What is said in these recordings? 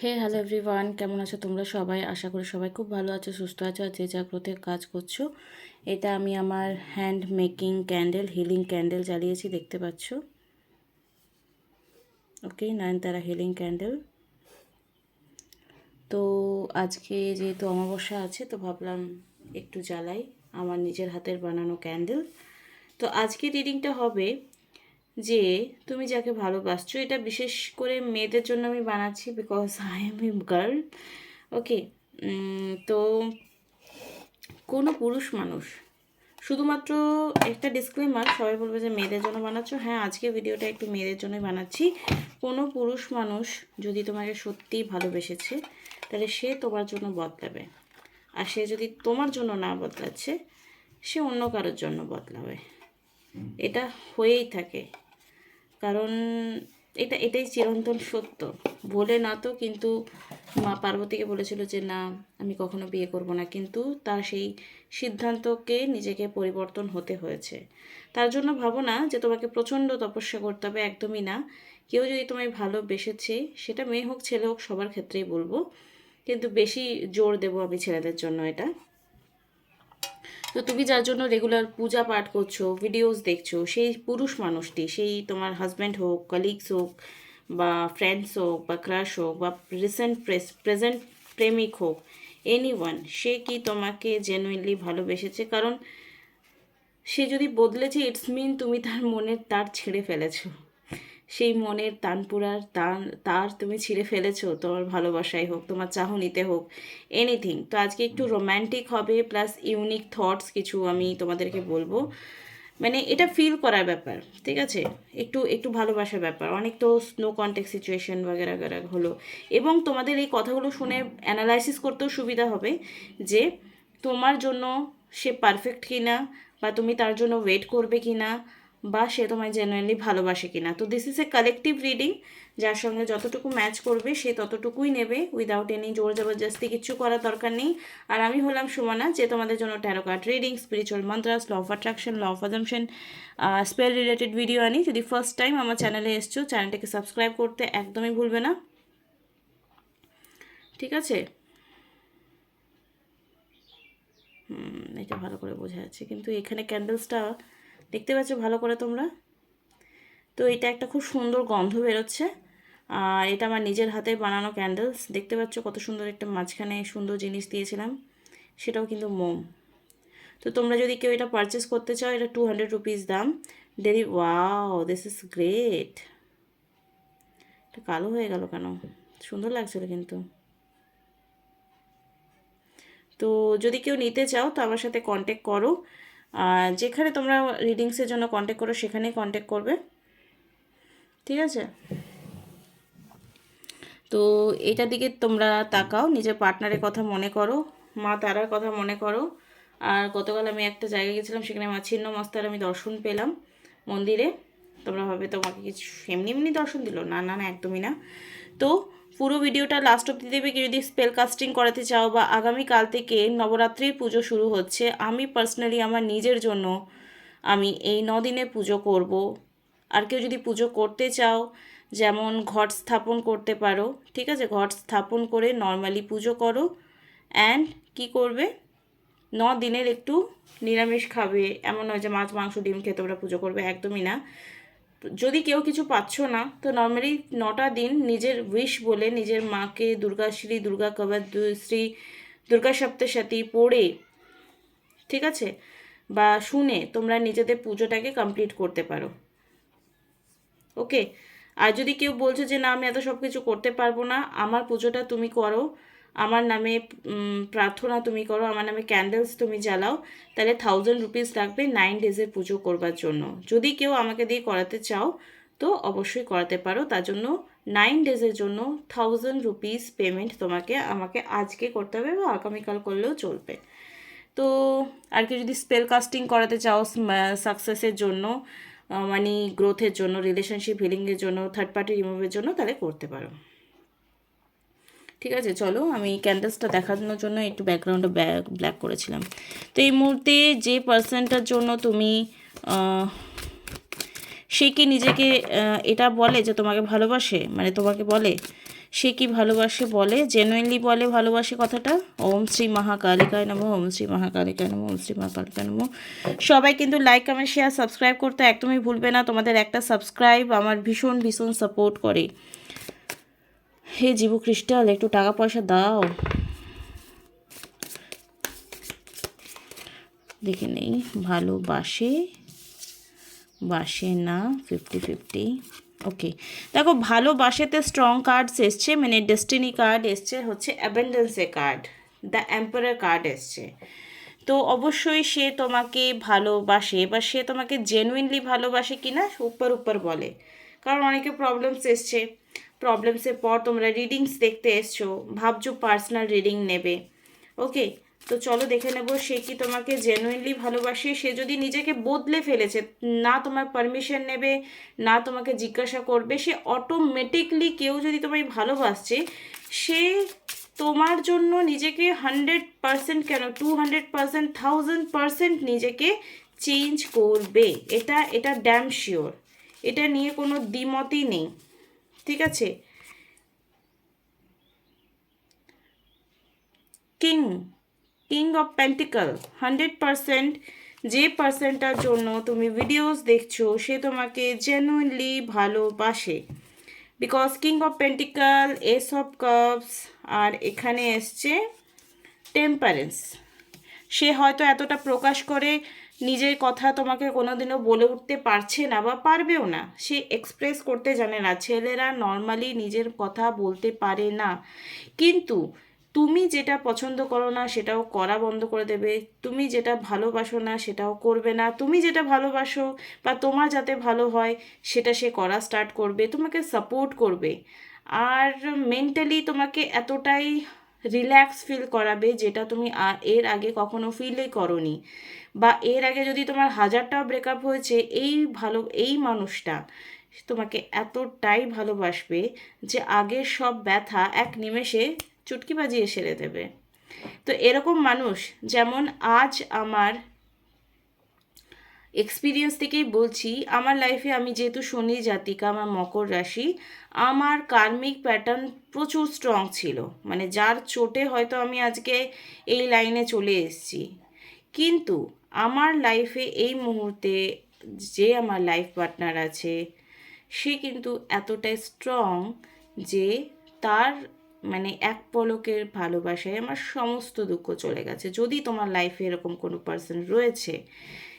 হে hello everyone কেমন আছো তোমরা সবাই? আশা করি সবাই খুব ভালো আছো, সুস্থ আছো আর যে জাগ্রতে কাজ করছ। এটা আমি আমার hand making candle healing candle জ্বালিয়েছি, দেখতে পাচ্ছ? ওকে নয়নতারা হিলিং ক্যান্ডেল তো আজকে যেহেতু অমাবস্যা আছে, তো ভাবলাম একটু জ্বালাই, আমার নিজের হাতের বানানো ক্যান্ডেল তো আজকে রিডিংটা হবে যে তুমি যাকে ভালোবাসছো, এটা বিশেষ করে মেয়েদের জন্য আমি বানাচ্ছি because I am a girl okay তো কোনো পুরুষ মানুষ, শুধুমাত্র একটা ডিসক্লেমার সবাই বলবে যে মেয়েদের জন্য বানাচ্ছ। হ্যাঁ আজকে ভিডিওটা একটু মেয়েদের জন্যই বানাচ্ছি। কোনো পুরুষ মানুষ যদি তোমাকে সত্যিই ভালোবেসেছে, তাহলে সে তোমার জন্য বদলাবে। আর সে যদি তোমার জন্য না বদলাচ্ছে, সে অন্য কারোর জন্য বদলাবে। এটা হয়েই থাকে। কারণ এটা, এটাই চিরন্তন সত্য। বলে না তো, কিন্তু মা পার্বতীকে বলেছিল যে, না, আমি কখনো বিয়ে করব না। কিন্তু তার সেই সিদ্ধান্তকে নিজেকে পরিবর্তন হতে হয়েছে। তার জন্য ভাবো না যে, তোমাকে প্রচণ্ড তপস্যা করতে হবে, একদমই না। কেউ যদি তোমায় ভালোবেসেছে, সেটা মেয়ে হোক, ছেলে হোক, সবার ক্ষেত্রেই বলব। কিন্তু বেশি জোর দেবো আমি ছেলেদের জন্য এটা। তো তুমি যার জন্য রেগুলার পূজা পাঠ করছ ভিডিওস দেখছ, সেই পুরুষ মানুষটি, সেই তোমার হাজব্যান্ড হোক কলিগস হোক, বা ফ্রেন্ডস হোক, বা ক্রাশ হোক, বা রিসেন্ট প্রেস প্রেজেন্ট প্রেমিক হোক এনি ওয়ান সে কি তোমাকে জেনুইনলি ভালোবেসেছে? কারণ সে যদি বদলেছে ইটস মিন তুমি তার মনের তার ছেড়ে ফেলেছো। সেই মনের তানপুরার তান, তার তুমি ছিঁড়ে ফেলেছো, তোমার ভালোবাসাই হোক, তোমার চাহনিতে হোক এনিথিং তো আজকে একটু রোম্যান্টিক হবে প্লাস ইউনিক থটস কিছু আমি তোমাদেরকে বলব। মানে এটা ফিল করার ব্যাপার, ঠিক আছে? একটু একটু ভালোবাসার ব্যাপার। অনেক তো স্নো কন্টেক্ট সিচুয়েশন বাগেরা গারা হলো। এবং তোমাদের এই কথাগুলো শুনে অ্যানালাইসিস করতেও সুবিধা হবে যে তোমার জন্য সে পারফেক্ট কিনা, বা তুমি তার জন্য ওয়েট করবে কিনা বা সে তোমায় জেনুইনলি ভালোবাসে কিনা। তো this is a collective reading যার সঙ্গে যতটুকু ম্যাচ করবে, সে ততটুকুই নেবে। উইদাউট এনি জোর জবরদস্তি কিচ্ছু করার দরকার নেই। আর আমি হলাম সুমনা, যে তোমাদের জন্য tarot card reading spiritual mantras law of attraction law of assumption spell related video আনি। যদি ফার্স্ট টাইম আমার চ্যানেলে এসছো চ্যানেলটাকে সাবস্ক্রাইব করতে একদমই ভুলবে না। ঠিক আছে? হুম, এটা ভালো করে বোঝা যাচ্ছে। কিন্তু এখানে ক্যান্ডেলসটা দেখতে পাচ্ছ ভালো করে তোমরা? তো এটা একটা খুব সুন্দর গন্ধ বেরোচ্ছে। আর এটা আমার নিজের হাতে বানানো ক্যান্ডেলস দেখতে পাচ্ছ কত সুন্দর একটা মাঝখানে সুন্দর জিনিস দিয়েছিলাম। সেটাও কিন্তু মোম। তো তোমরা যদি কেউ এটা পারচেস করতে চাও, এটা টু হান্ড্রেড রুপিস দাম। Daily wow this is great এটা কালো হয়ে গেল কেন? সুন্দর লাগছিল কিন্তু। তো যদি কেউ নিতে চাও, তো আমার সাথে কন্ট্যাক্ট করো। যেখানে তোমরা রিডিংসের জন্য কন্ট্যাক্ট করো, সেখানেই কন্ট্যাক্ট করবে। ঠিক আছে? তো এটার দিকে তোমরা তাকাও, নিজের পার্টনারের কথা মনে করো, মা তারার কথা মনে করো। আর গতকাল আমি একটা জায়গায় গেছিলাম, সেখানে মা ছিন্ন মস্তার আমি দর্শন পেলাম মন্দিরে। তোমরা ভাবে তোমাকে কিছু, এমনি এমনি দর্শন দিল? না না না, একদমই না। তো পুরো ভিডিওটা লাস্ট অব্দি দেবে কি যদি স্পেল কাস্টিং করাতে চাও বা আগামীকাল থেকে নবরাত্রির পুজো শুরু হচ্ছে, আমি পার্সোনালি আমার নিজের জন্য আমি এই দিনে পুজো করব। আর কেউ যদি পুজো করতে চাও, যেমন ঘট স্থাপন করতে পারো, ঠিক আছে? ঘট স্থাপন করে নর্মালি পুজো করো। অ্যান্ড কি করবে? ন দিনের একটু নিরামিষ খাবে। এমন নয় যে মাছ, মাংস, ডিম খেয়ে তোমরা পুজো করবে, একদমই না। যদি কেউ কিছু পাচ্ছ না, তো নর্মালি নটা দিন নিজের উইশ বলে নিজের মাকে দুর্গাশ্রী দুর্গা কবর শ্রী, দুর্গা সপ্তশতী পড়ে, ঠিক আছে? বা শুনে তোমরা নিজেদের পুজোটাকে কমপ্লিট করতে পারো। ওকে আর যদি কেউ বলছো যে, না, আমি এত সব কিছু করতে পারব না, আমার পুজোটা তুমি করো আমার নামে প্রার্থনা তুমি করো, আমার নামে ক্যান্ডেলস তুমি জ্বালাও, তাহলে থাউজেন্ড রুপিস লাগবে নাইন ডেজের পুজো করবার জন্য। যদি কেউ আমাকে দিয়ে করাতে চাও, তো অবশ্যই করাতে পারো। তার জন্য নাইন ডেজের জন্য থাউজেন্ড রুপিস পেমেন্ট তোমাকে, আমাকে আজকে করতে হবে বা আগামীকাল করলেও চলবে। তো আর কি যদি স্পেল কাস্টিং করাতে চাও সাকসেসের জন্য মানে গ্রোথের জন্য রিলেশনশিপ হিলিংয়ের জন্য থার্ড পার্টি রিমুভের জন্য, তাহলে করতে পারো। ঠিক আছে, চলো আমি ক্যান্ডেলসটা দেখানোর জন্য একটু ব্যাকগ্রাউন্ডে ব্ল্যাক করেছিলাম। তো এই মুহূর্তে যে পার্সনটার জন্য তুমি সে কি নিজেকে এটা বলে যে তোমাকে ভালোবাসে? মানে তোমাকে বলে? সে কি ভালোবাসে বলে? জেনুইনলি বলে ভালোবাসে কথাটা? ওম শ্রী মহাকালিকায় নমঃ, ওম শ্রী মহাকালিকায় নমঃ, ওম শ্রী মহাকালিকায় নমঃ। সবাই কিন্তু লাইক কমেন্ট শেয়ার সাবস্ক্রাইব করতে একদমই ভুলবে না। তোমাদের একটা সাবস্ক্রাইব আমার ভীষণ ভীষণ সাপোর্ট করে। হে জীবু ক্রিস্টাল একটু টাকা পয়সা দাও। দেখে নেই ভালোবাসে বাসে। না ফিফটি ফিফটি ওকে দেখো ভালোবাসেতে স্ট্রং কার্ডস এসছে মানে ডেস্টিনি কার্ড এসছে, হচ্ছে অ্যাবেন্ডেন্সে কার্ড দ্য অ্যাম্পারার কার্ড এসছে। তো অবশ্যই সে তোমাকে ভালোবাসে বা সে তোমাকে জেনুইনলি ভালোবাসে কি না উপর উপর বলে। কারণ অনেকে প্রবলেমস এসছে। প্রবলেমসের পর তোমরা রিডিংস দেখতে এসছো ভাবছ পার্সোনাল রিডিং নেবে ওকে তো চলো দেখে নেব সে কি তোমাকে জেনুইনলি ভালোবাসে সে যদি নিজেকে বদলে ফেলেছে না তোমার পারমিশন নেবে না তোমাকে জিজ্ঞাসা করবে সে অটোমেটিকলি কেউ যদি তোমায় ভালোবাসছে সে তোমার জন্য নিজেকে হান্ড্রেড পারসেন্ট কেন two hundred percent thousand percent নিজেকে চেঞ্জ করবে এটা এটা ড্যাম শিওর এটা নিয়ে কোনো দ্বিমতই নেই ঠিক আছে? King king of pentacle hundred percent যে পার্সেন্টটার জন্য তুমি ভিডিওস দেখছ, সে তোমাকে জেনুইনলি ভালোবাসে। Because king of pentacle ace of cups আর এখানে এসছে টেম্পারেন্স সে হয়তো এতটা প্রকাশ করে নিজের কথা তোমাকে কোনোদিনও বলে উঠতে পারছে না বা পারবেও না। সে এক্সপ্রেস করতে জানে না, ছেলেরা নর্মালি নিজের কথা বলতে পারে না। কিন্তু তুমি যেটা পছন্দ করো না, সেটাও করা বন্ধ করে দেবে। তুমি যেটা ভালোবাসো না, সেটাও করবে না। তুমি যেটা ভালোবাসো বা তোমার যাতে ভালো হয়, সেটা সে করা স্টার্ট করবে, তোমাকে সাপোর্ট করবে। আর মেন্টালি তোমাকে এতটাই রিল্যাক্স ফিল করাবে যেটা তুমি এর আগে কখনো ফিলই করনি। বা এর আগে যদি তোমার হাজারটাও ব্রেকআপ হয়েছে, এই ভালো, এই মানুষটা তোমাকে এতটাই ভালোবাসবে যে আগের সব ব্যথা এক নিমেষে চুটকি বাজিয়ে সেরে দেবে। তো এরকম মানুষ যেমন আজ আমার এক্সপিরিয়েন্স থেকেই বলছি, আমার লাইফে আমি যেহেতু শনি জাতিকা, আমার মকর রাশি, আমার কার্মিক প্যাটার্ন প্রচুর স্ট্রং ছিল। মানে যার চোটে হয়তো আমি আজকে এই লাইনে চলে এসেছি। কিন্তু আমার লাইফে এই মুহূর্তে যে আমার লাইফ পার্টনার আছে, সে কিন্তু এতটাই স্ট্রং যে তার মানে এক পলকের ভালোবাসায় আমার সমস্ত দুঃখ চলে গেছে। যদি তোমার লাইফে এরকম কোনো পার্সন রয়েছে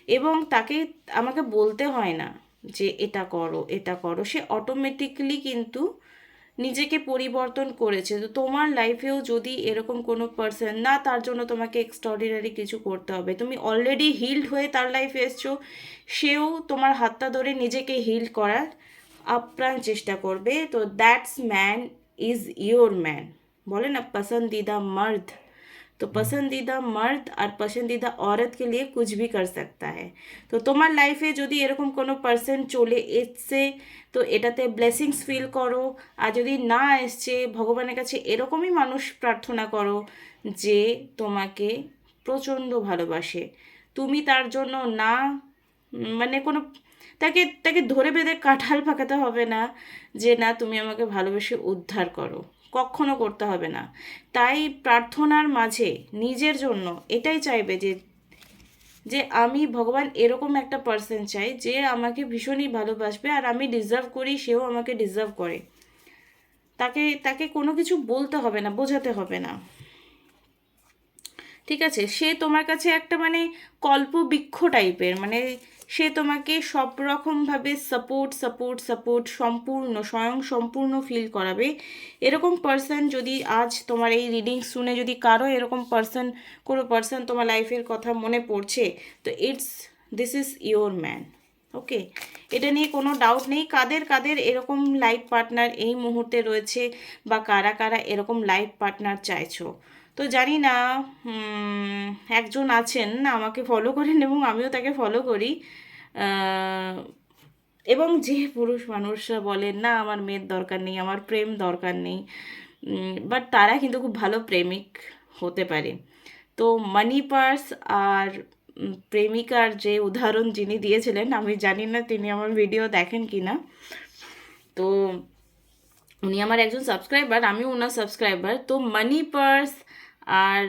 এবং তাকে আমাকে বলতে হয় না যে এটা করো এটা করো, সে অটোমেটিকলি কিন্তু নিজেকে পরিবর্তন করেছে। তো তোমার লাইফেও যদি এরকম কোনো পার্সন না, তার জন্য তোমাকে এক্সট্রাঅর্ডিনারি কিছু করতে হবে। তুমি অলরেডি হিল্ড হয়ে তার লাইফে এসছো, সেও তোমার হাতটা ধরে নিজেকে হিল করার আপ্রাণ চেষ্টা করবে। তো that's man is your man বলে না পসন্দিদা মার্দ। তো পসন্দিদা মার্দ আর পসন্দিদা औरत के लिए कुछ भी कर सकता है তো তোমার লাইফে যদি এরকম কোনো পার্সন চলে এসছে তো এটাতে ব্লেসিংস ফিল করো আর যদি না এসছে ভগবানের কাছে এরকমই মানুষ প্রার্থনা করো যে তোমাকে প্রচণ্ড ভালোবাসে তুমি তার জন্য না মানে কোনো তাকে তাকে ধরে বেঁধে কাঁঠাল পাকাতে হবে না যে না তুমি আমাকে ভালোবেসে উদ্ধার করো কখনো করতে হবে না। তাই প্রার্থনার মাঝে নিজের জন্য এটাই চাইবে যে যে আমি ভগবান এরকম একটা পার্সন চাই যে আমাকে ভীষণই ভালোবাসবে আর আমি ডিজার্ভ করি, সেও আমাকে ডিজার্ভ করে। তাকে তাকে কোনো কিছু বলতে হবে না, বোঝাতে হবে না। ঠিক আছে? সে তোমার কাছে একটা মানে কল্পবৃক্ষ টাইপের মানে সে তোমাকে সব রকমভাবে সাপোর্ট সাপোর্ট সাপোর্ট সম্পূর্ণ, স্বয়ং সম্পূর্ণ ফিল করাবে। এরকম পার্সন যদি আজ তোমার এই রিডিং শুনে যদি কারও এরকম পার্সন কোনো পার্সন তোমার লাইফের কথা মনে পড়ছে, তো it's this is your man okay এটা নিয়ে কোনো ডাউট নেই। কাদের কাদের এরকম লাইফ পার্টনার এই মুহূর্তে রয়েছে বা কারা কারা এরকম লাইফ পার্টনার চাইছো? তো জানি না একজন আছেন আমাকে ফলো করেন এবং আমিও তাকে ফলো করি। এবং যে পুরুষ মানুষরা বলেন না, আমার মেয়ের দরকার নেই, আমার প্রেম দরকার নেই বাট তারা কিন্তু খুব ভালো প্রেমিক হতে পারে। তো মানি পার্স আর প্রেমিকার যে উদাহরণ যিনি দিয়েছিলেন, আমি জানি না তিনি আমার ভিডিও দেখেন কি না তো উনি আমার একজন সাবস্ক্রাইবার আমিও ওনার সাবস্ক্রাইবার তো মানি পার্স আর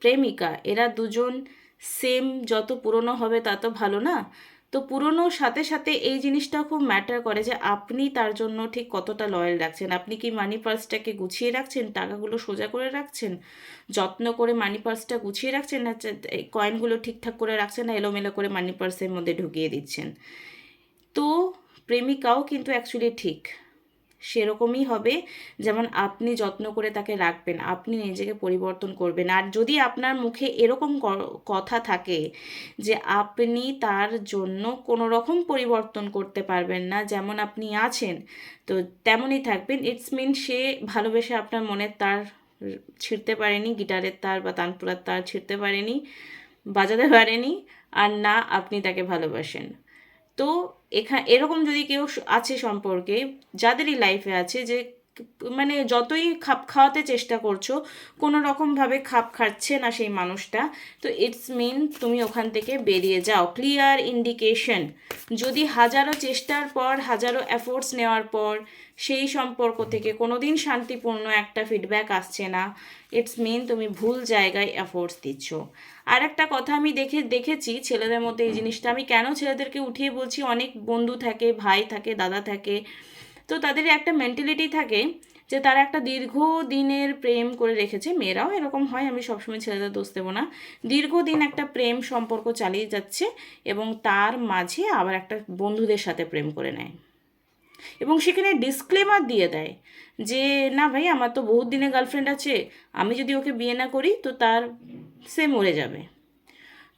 প্রেমিকা, এরা দুজন সেম যত পুরনো হবে তত ভালো না? তো পুরনোর সাথে সাথে এই জিনিসটা খুব ম্যাটার করে যে আপনি তার জন্য ঠিক কতটা লয়াল রাখছেন। আপনি কি মানি পার্সটাকে গুছিয়ে রাখছেন? টাকাগুলো সোজা করে রাখছেন? যত্ন করে মানি পার্সটা গুছিয়ে রাখছেন না? কয়েনগুলো ঠিকঠাক করে রাখছেন না? এলোমেলো করে মানি পার্সের মধ্যে ঢুকিয়ে দিচ্ছেন। তো প্রেমিকাও কিন্তু অ্যাকচুয়ালি ঠিক। সেরকমই হবে। যেমন আপনি যত্ন করে তাকে রাখবেন, আপনি নিজেকে পরিবর্তন করবেন। আর যদি আপনার মুখে এরকম কথা থাকে যে আপনি তার জন্য কোনো রকম পরিবর্তন করতে পারবেন না, যেমন আপনি আছেন, তো তেমনই থাকবেন। ইটস মিন সে ভালোবেসে আপনার মনের তার ছিঁড়তে পারেনি, গিটারের তার বা তানপুরার তার ছিঁড়তে পারেনি, বাজাতে পারেনি, আর না আপনি তাকে ভালোবাসেন। তো এখানে এরকম যদি কেউ আছে সম্পর্কে যাদেরই লাইফে আছে যে মানে যতই খাপ খাওয়াতে চেষ্টা করছ, কোনো রকমভাবে খাপ খাচ্ছে না সেই মানুষটা। তো ইটস মিন তুমি ওখান থেকে বেরিয়ে যাও। ক্লিয়ার ইন্ডিকেশন যদি হাজারো চেষ্টার পর, হাজারো এফোর্টস নেওয়ার পর, সেই সম্পর্ক থেকে কোনোদিন শান্তিপূর্ণ একটা ফিডব্যাক আসছে না ইটস মিন তুমি ভুল জায়গায় এফোর্টস দিচ্ছ। আর একটা কথা আমি দেখে, দেখেছি ছেলেদের মধ্যে এই জিনিসটা। আমি কেন ছেলেদেরকে উঠিয়ে বলছি? অনেক বন্ধু থাকে, ভাই থাকে, দাদা থাকে। তো তাদের একটা মেন্টালিটি থাকে যে তারা একটা দীর্ঘ দিনের প্রেম করে রেখেছে। মেয়েরাও এরকম হয়, আমি সবসময় ছেলেদের দোষ দেবো না। দীর্ঘদিন একটা প্রেম সম্পর্ক চালিয়ে যাচ্ছে এবং তার মাঝে আবার একটা বন্ধুদের সাথে প্রেম করে নেয়। এবং সেখানে ডিসক্লেমার দিয়ে দেয় যে, না ভাই, আমার তো বহুত দিনের গার্লফ্রেন্ড আছে, আমি যদি ওকে বিয়ে না করি, তো তার সে মরে যাবে।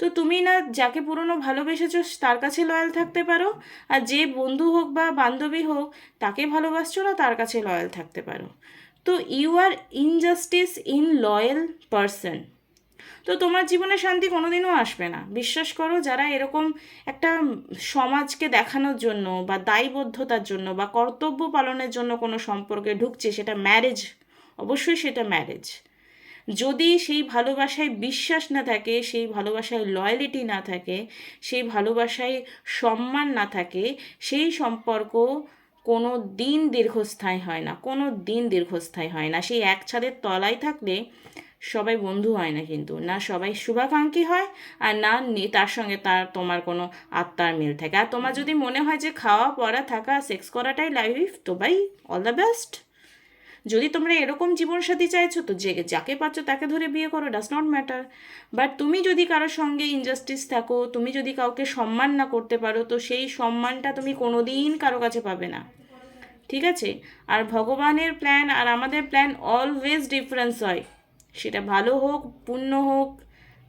তো তুমি না যাকে পুরনো ভালোবেসেছো, তার কাছে লয়াল থাকতে পারো। আর যে বন্ধু হোক বা বান্ধবী হোক, তাকে ভালোবাসছো না, তার কাছে লয়াল থাকতে পারো। তো you are injustice in loyal person তো তোমার জীবনে শান্তি কোনোদিনও আসবে না। বিশ্বাস করো, যারা এরকম একটা সমাজকে দেখানোর জন্য বা দায়বদ্ধতার জন্য বা কর্তব্য পালনের জন্য কোনো সম্পর্কে ঢুকছে, সেটা ম্যারেজ অবশ্যই সেটা ম্যারেজ যদি সেই ভালোবাসায় বিশ্বাস না থাকে, সেই ভালোবাসায় লয়ালিটি না থাকে, সেই ভালোবাসায় সম্মান না থাকে, সেই সম্পর্ক কোনো দিন দীর্ঘস্থায়ী হয় না, কোনো দিন দীর্ঘস্থায়ী হয় না। সেই এক ছাদের তলায় থাকলে সবাই বন্ধু হয় না কিন্তু। না সবাই শুভাকাঙ্ক্ষী হয় আর না তার সঙ্গে তার তোমার কোনো আত্মার মিল থাকে। আর তোমার যদি মনে হয় যে খাওয়া, পড়া, থাকা সেক্স করাটাই লাইফ তো ভাই অল দ্য বেস্ট যদি তোমরা এরকম জীবনসাথী চাইছো, তো যে যাকে পাচ্ছ তাকে ধরে বিয়ে করো ডাজ নট ম্যাটার বাট তুমি যদি কারোর সঙ্গে ইনজাস্টিস থাকো, তুমি যদি কাউকে সম্মান না করতে পারো, তো সেই সম্মানটা তুমি কোনোদিন কারও কাছে পাবে না। ঠিক আছে? আর ভগবানের প্ল্যান আর আমাদের প্ল্যান অলওয়েজ ডিফারেন্স হয়। সেটা ভালো হোক, পুণ্য হোক,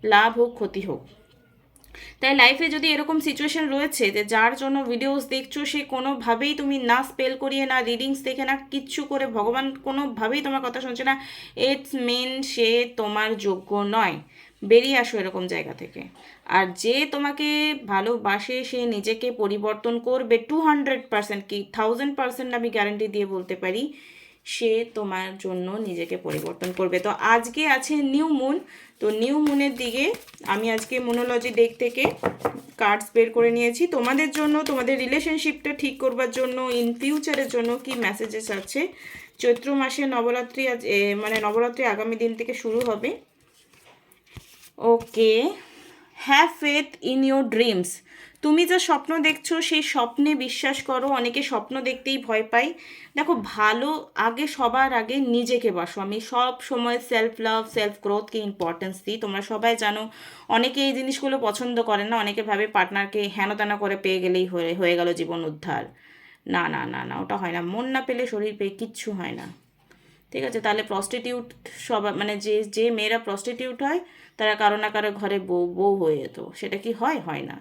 লাভ হোক, ক্ষতি হোক। তাই লাইফে যদি এরকম সিচুয়েশন রয়েছে যে যার জন্য ভিডিওস দেখছ, সে কোনোভাবেই তুমি না স্পেল করিয়ে না রিডিংস দেখে না কিচ্ছু করে ভগবান কোনোভাবেই তোমার কথা শুনছে না। ইটস মেন সে তোমার যোগ্য নয়। বেরিয়ে আসো এরকম জায়গা থেকে। আর যে তোমাকে ভালোবাসে, সে নিজেকে পরিবর্তন করবে। টু হান্ড্রেড পার্সেন্ট কি থাউজেন্ড পার্সেন্ট আমি গ্যারান্টি দিয়ে বলতে পারি। সে তোমার জন্য নিজেকে পরিবর্তন করবে। তো আজকে আছে নিউ মুন। তো নিউ মুনের দিকে আমি আজকে মুনোলজি ডেক থেকে কার্ডস বের করে নিয়েছি। তোমাদের জন্য, তোমাদের রিলেশনশিপটা ঠিক করবার জন্য ইন ফিউচারের জন্য কি মেসেজেস আছে? চৈত্র মাসে নবরাত্রি আজ মানে নবরাত্রি আগামী দিন থেকে শুরু হবে। Okay have faith in your dreams তুমি যা স্বপ্ন দেখছ, সেই স্বপ্নে বিশ্বাস করো, অনেকে স্বপ্ন দেখতেই ভয় পায়। দেখো, ভালো আগে, সবার আগে নিজেকে বাসো। আমি সব সময় সেলফ লাভ সেলফ গ্রোথকে ইম্পর্টেন্স দিই। তোমরা সবাই জানো, অনেকে এই জিনিসগুলো পছন্দ করে না, অনেকে ভাবে পার্টনারকে হেনতেনা করে পেয়ে গেলেই হয়ে হয়ে গেল জীবন উদ্ধার। না না না না, ওটা হয় না। মন না পেলে শরীর পেয়ে কিচ্ছু হয় না। ঠিক আছে? তাহলে প্রস্টিটিউট সব মানে যে যে মেয়েরা প্রস্টিটিউট হয়, তারা কারও না কারও ঘরে বউ বউ হয়ে যেত। সেটা কি হয়? হয় না।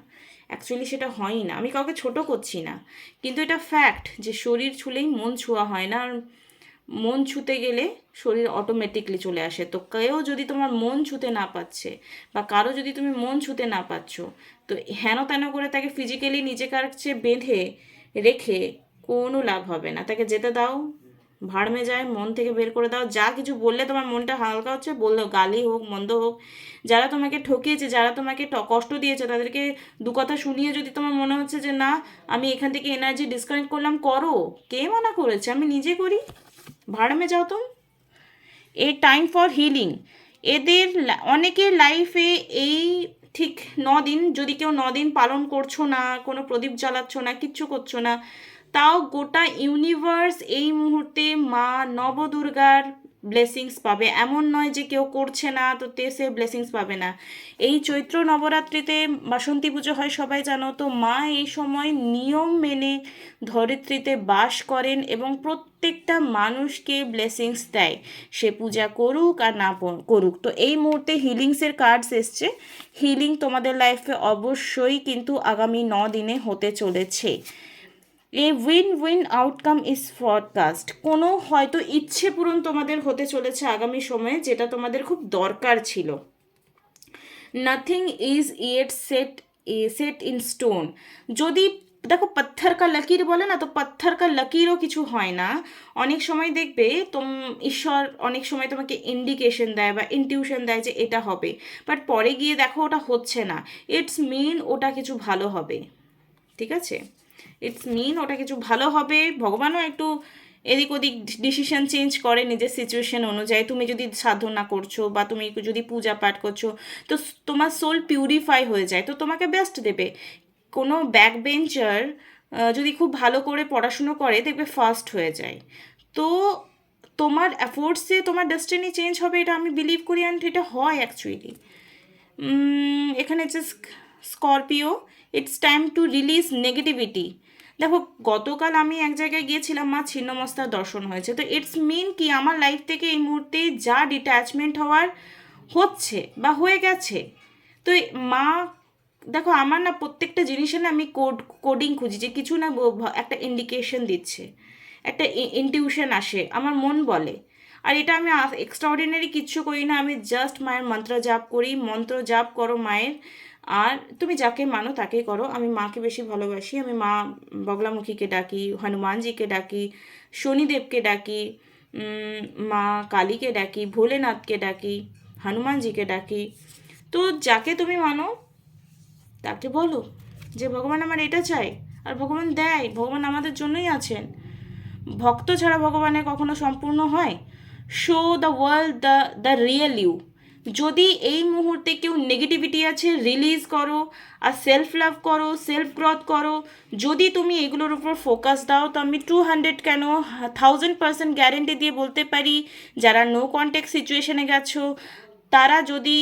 অ্যাকচুয়ালি সেটা হয়ই না। আমি কাউকে ছোট করছি না। কিন্তু এটা ফ্যাক্ট যে শরীর ছুলেই মন ছোঁয়া হয় না। আর মন ছুতে গেলে শরীর অটোমেটিকলি চলে আসে। তো কেউ যদি তোমার মন ছুতে না পাচ্ছে বা কারও যদি তুমি মন ছুতে না পাচ্ছ তো হেন তেন করে তাকে ফিজিক্যালি নিজেকার চেয়ে বেঁধে রেখে কোনো লাভ হবে না। তাকে যেতে দাও ভাড়মে যায়, মন থেকে বের করে দাও। যা কিছু বললে তোমার মনটা হালকা হচ্ছে, বলল গালি হোক, মন্দ হোক। যারা তোমাকে ঠকিয়েছে, যারা তোমাকে কষ্ট দিয়েছে, তাদেরকে দু কথা শুনিয়ে যদি তোমার মনে হচ্ছে যে, না, আমি এখান থেকে এনার্জি ডিসকানেক্ট করলাম, করো। কে মানা করেছে? আমি নিজে করি। ভাড়মে যাও তুমি। এ টাইম ফর হিলিং এদের অনেকের লাইফে এই ঠিক ন দিন, যদি কেউ দিন পালন করছ না, কোনো প্রদীপ জ্বালাচ্ছ না, কিচ্ছু করছ না তাও গোটা ইউনিভার্স এই মুহূর্তে মা নবদুর্গার ব্লেসিংস পাবে। এমন নয় যে কেউ করছে না, তো তে সে ব্লেসিংস পাবে না। এই চৈত্র নবরাত্রিতে বাসন্তী পুজো হয়, সবাই জানো, তো মা এই সময় নিয়ম মেনে ধরিত্রীতে বাস করেন এবং প্রত্যেকটা মানুষকে ব্লেসিংস দেয়। সে পূজা করুক আর না করুক। তো এই মুহূর্তে হিলিংসের কার্ডস এসছে। হিলিং তোমাদের লাইফে অবশ্যই কিন্তু আগামী ন দিনে হতে চলেছে। A win win outcome is forecast কোনো হয়তো ইচ্ছে পূরণ তোমাদের হতে চলেছে আগামী সময়ে, যেটা তোমাদের খুব দরকার ছিল। Nothing is yet set set in stone যদি, দেখো পাথর কা লকির বলে না, তো পাথর কা লকিরও কিছু হয় না। অনেক সময় দেখবে তোম, ঈশ্বর অনেক সময় তোমাকে ইন্ডিকেশন দেয় বা ইনটিউশন দেয় যে এটা হবে। বাট পরে গিয়ে দেখো ওটা হচ্ছে না। ইটস মিন ওটা কিছু ভালো হবে। ঠিক আছে? ইটস মিন ওটা কিছু ভালো হবে। ভগবানও একটু এদিক ওদিক ডিসিশন চেঞ্জ করে নিজের সিচুয়েশন অনুযায়ী। তুমি যদি সাধনা করছ বা তুমি যদি পূজা পাঠ করছ, তো তোমার সোল পিউরিফাই হয়ে যায়। তো তোমাকে বেস্ট দেবে। কোনো ব্যাক বেঞ্চার যদি খুব ভালো করে পড়াশুনো করে, দেখবে ফার্স্ট হয়ে যায়। তো তোমার অ্যাফোর্টসে তোমার ডেস্টিনি চেঞ্জ হবে এটা আমি বিলিভ করি অ্যান্ড এটা হয় অ্যাকচুয়ালি এখানে হচ্ছে Scorpio it's time to release negativity দেখো, গতকাল আমি এক জায়গায় গিয়েছিলাম, মা ছিন্নমস্তার দর্শন হয়েছে। তো ইটস মিন কি, আমার লাইফ থেকে এই মুহূর্তে যা ডিট্যাচমেন্ট হওয়ার হচ্ছে বা হয়ে গেছে, তো মা, দেখো, আমার না প্রত্যেকটা জিনিসে না আমি কোড কোডিং খুঁজি যে কিছু না একটা ইন্ডিকেশন দিচ্ছে, একটা ইনটিউশন আসে, আমার মন বলে। আর এটা আমি এক্সট্রাঅর্ডিনারি কিচ্ছু করি না, আমি জাস্ট মায়ের মন্ত্র জাপ করি, মন্ত্র জাপ করো মায়ের আর তুমি যাকে মানো তাকেই করো। আমি মাকে বেশি ভালোবাসি। আমি মা বগলামুখীকে ডাকি, হনুমানজিকে ডাকি, শনিদেবকে ডাকি মা কালীকে ডাকি, ভোলেনাথকে ডাকি, হনুমানজিকে ডাকি। তো যাকে তুমি মানো, তাকে বলো যে ভগবান আমার এটা চাই আর ভগবান দেয়। ভগবান আমাদের জন্যই আছেন। ভক্ত ছাড়া ভগবানের কখনো সম্পূর্ণ হয়। Show the world the the real you যদি এই মুহূর্তে কেউ নেগেটিভিটি আছে রিলিজ করো আর সেলফ লাভ করো সেলফ গ্রোথ করো, যদি তুমি এগুলোর উপর ফোকাস দাও, তো আমি টু হান্ড্রেড কেন থাউজেন্ড পার্সেন্ট গ্যারেন্টি দিয়ে বলতে পারি, যারা নো কন্ট্যাক্ট সিচুয়েশনে গেছো, তারা যদি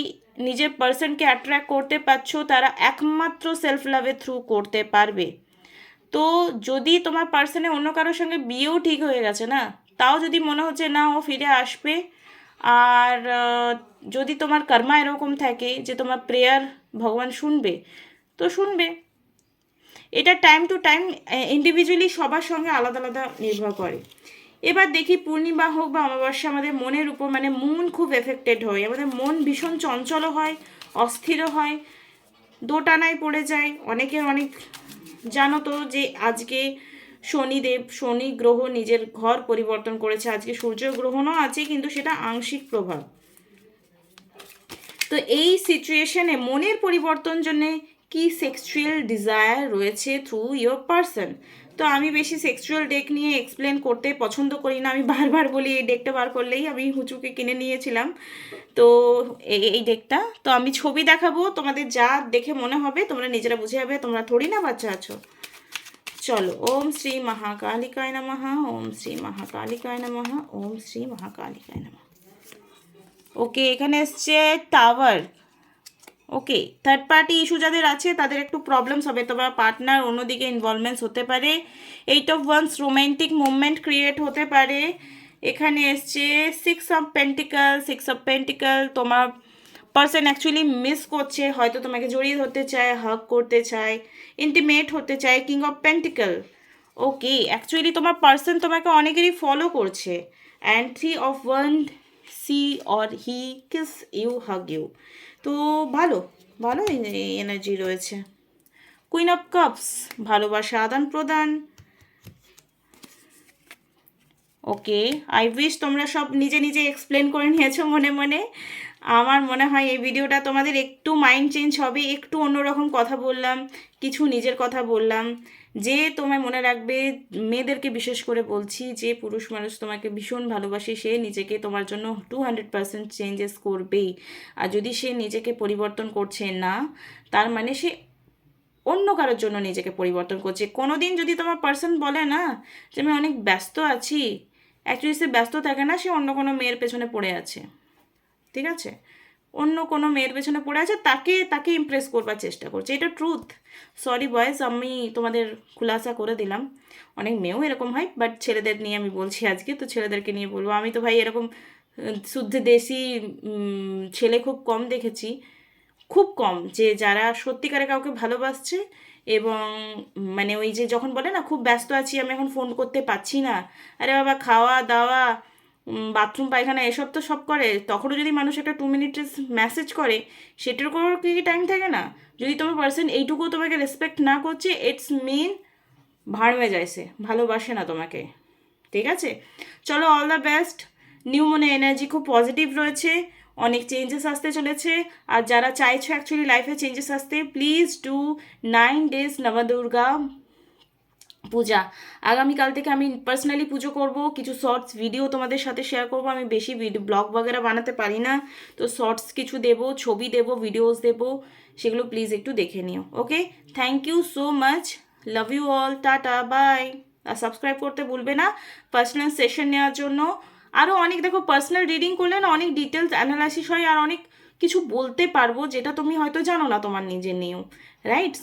নিজের পার্সনকে অ্যাট্রাক্ট করতে পারছ, তারা একমাত্র সেলফ লাভের থ্রু করতে পারবে। তো যদি তোমার পার্সনে অন্য কারোর সঙ্গে বিয়েও ঠিক হয়ে গেছে না, তাও যদি মনে হচ্ছে না ও ফিরে আসবে, আর যদি তোমার কর্মা এরকম থাকে যে তোমার প্রেয়ার ভগবান শুনবে, তো শুনবে। এটা টাইম টু টাইম ইন্ডিভিজুয়ালি সবার সঙ্গে আলাদা আলাদা নির্ভর করে। এবার দেখি পূর্ণিমা হোক বা অমাবস্যা, আমাদের মনের উপর মানে মন খুব এফেক্টেড হয়। আমাদের মন ভীষণ চঞ্চল হয়, অস্থির হয়, দোটানায় পড়ে যায়। অনেকের অনেক জানো তো যে আজকে শনিদেব, শনি গ্রহ নিজের ঘর পরিবর্তন করেছে। আজকে সূর্য গ্রহণও আছে, কিন্তু সেটা আংশিক প্রভাব। তো এই সিচুয়েশনে মনের পরিবর্তন জন্যে কি সেক্সুয়াল ডিজায়ার রয়েছে থ্রু ইয়োর পার্সন তো আমি বেশি সেক্সুয়াল ডেক নিয়ে এক্সপ্লেন করতে পছন্দ করি না। আমি বারবার বলি, এই ডেকটা বার করলেই আমি হুচুকে কিনে নিয়েছিলাম। তো এই ডেকটা তো আমি ছবি দেখাবো। তোমাদের যা দেখে মনে হবে, তোমরা নিজেরা বুঝে যাবে। তোমরা থোড়ি না বাচ্চা আছো। চলো, ওম শ্রী মহাকালিকায় নমঃ, ওম শ্রী মহাকালিকায় নমঃ, ওম শ্রী মহাকালিকায় নমঃ। ওকে, এখানে এসছে tower. Okay third party issue যাদের আছে, তাদের একটু প্রবলেমস হবে তোমার পার্টনার অন্যদিকে ইনভলভমেন্টস হতে পারে। Eight of wands romantic movement create হতে পারে। এখানে এসছে six of pentacle six of pentacle তোমার পার্সন অ্যাকচুয়ালি মিস করছে, হয়তো তোমাকে জড়িয়ে ধরতে চায় হাক করতে চায় ইন্টিমেট হতে চায় king of pentacle okay actually তোমার পার্সন তোমাকে অনেকেরই ফলো করছে। And three of one she or he kiss you hug you. তো ভালো ভালো এনার্জি রয়েছে। কুইন অফ কাপস, ভালোবাসা আদান প্রদান। ওকে, আই উইশ তোমরা সব নিজে নিজে এক্সপ্লেন করে নিয়েছো মনে মনে। আমার মনে হয় এই ভিডিওটা তোমাদের একটু মাইন্ড চেঞ্জ হবে, একটু অন্যরকম কথা বললাম, কিছু নিজের কথা বললাম, যে তোমায় মনে রাখবে, মেয়েদেরকে বিশেষ করে বলছি, যে পুরুষ মানুষ তোমাকে ভীষণ ভালোবাসে, সে নিজেকে তোমার জন্য টু হান্ড্রেড পার্সেন্ট চেঞ্জেস করবেই। আর যদি সে নিজেকে পরিবর্তন করছে না, তার মানে সে অন্য কারোর জন্য নিজেকে পরিবর্তন করছে। কোনো দিন যদি তোমার পার্সন বলে না যে, আমি অনেক ব্যস্ত আছি অ্যাকচুয়ালি সে ব্যস্ত থাকে না, সে অন্য কোনো মেয়ের পেছনে পড়ে আছে। ঠিক আছে? অন্য কোনো মেয়ের পেছনে পড়ে আছে, তাকে তাকে ইমপ্রেস করবার চেষ্টা করছে। এটা ট্রুথ সরি বয়েস আমি তোমাদের খুলাসা করে দিলাম। অনেক মেয়েও এরকম হয় বাট ছেলেদের নিয়ে আমি বলছি আজকে, তো ছেলেদেরকে নিয়ে বলব। আমি তো ভাই এরকম শুদ্ধ দেশি ছেলে খুব কম দেখেছি। খুব কম যে যারা সত্যিকারে কাউকে ভালোবাসছে এবং মানে ওই যে যখন বলে না, খুব ব্যস্ত আছি, আমি এখন ফোন করতে পারছি না। আরে বাবা খাওয়া দাওয়া বাথরুম, পায়খানা, এসব তো সব করে। তখনও যদি মানুষ একটা টু মিনিটের মেসেজ করে, সেটার কোনো কি কি টাইম থাকে না? যদি তোমার পার্সন এইটুকু তোমাকে রেসপেক্ট না করছে ইটস মিন ভাড়মে যাইছে, ভালোবাসে না তোমাকে। ঠিক আছে? চলো অল দ্য বেস্ট নিউ মনে এনার্জি খুব পজিটিভ রয়েছে, অনেক চেঞ্জেস আসতে চলেছে। আর যারা চাইছো অ্যাকচুয়ালি লাইফে চেঞ্জেস আসতে please do nine days Nabadurga puja. আগামীকাল থেকে আমি পার্সোনালি পুজো করব, কিছু শর্টস ভিডিও তোমাদের সাথে শেয়ার করব। আমি বেশি ব্লগ বগেরা বানাতে পারি না। তো শর্টস কিছু দেব, ছবি দেব ভিডিওস দেব, সেগুলো প্লিজ একটু দেখে নিও okay thank you so much love you all tata bye R subscribe করতে ভুলবে না। পার্সোনাল সেশন নেওয়ার জন্য। আরও অনেক, দেখো পার্সোনাল রিডিং করলে না অনেক ডিটেলস অ্যানালাইসিস হয়, আর অনেক কিছু বলতে পারব, যেটা তুমি হয়তো জানো না তোমার নিজের নিয়েও। রাইটস